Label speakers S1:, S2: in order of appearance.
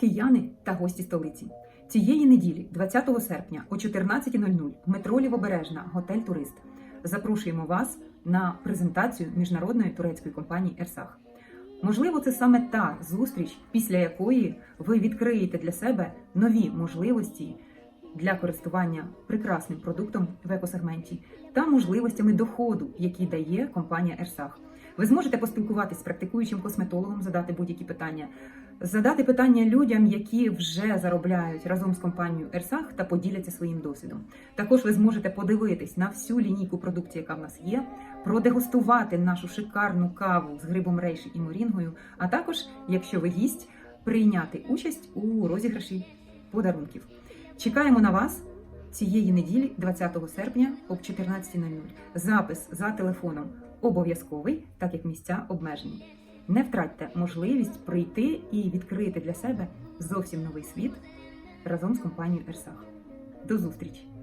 S1: Кияни та гості столиці. Цієї неділі, 20 серпня о 14.00 в метро Лівобережна, готель Турист. Запрошуємо вас на презентацію міжнародної турецької компанії Ерсах. Можливо, це саме та зустріч, після якої ви відкриєте для себе нові можливості для користування прекрасним продуктом в екосегменті та можливостями доходу, які дає компанія Ерсах. Ви зможете поспілкуватись з практикуючим косметологом, задати будь-які питання, задати питання людям, які вже заробляють разом з компанією Ерсах та поділяться своїм досвідом. Також ви зможете подивитись на всю лінійку продукції, яка в нас є, продегустувати нашу шикарну каву з грибом рейші і морінгою. А також, якщо ви гість, прийняти участь у розіграші подарунків. Чекаємо на вас цієї неділі, 20 серпня об 14.00. Запис за телефоном обов'язковий, так як місця обмежені. Не втратьте можливість прийти і відкрити для себе зовсім новий світ разом з компанією Ерсах. До зустрічі!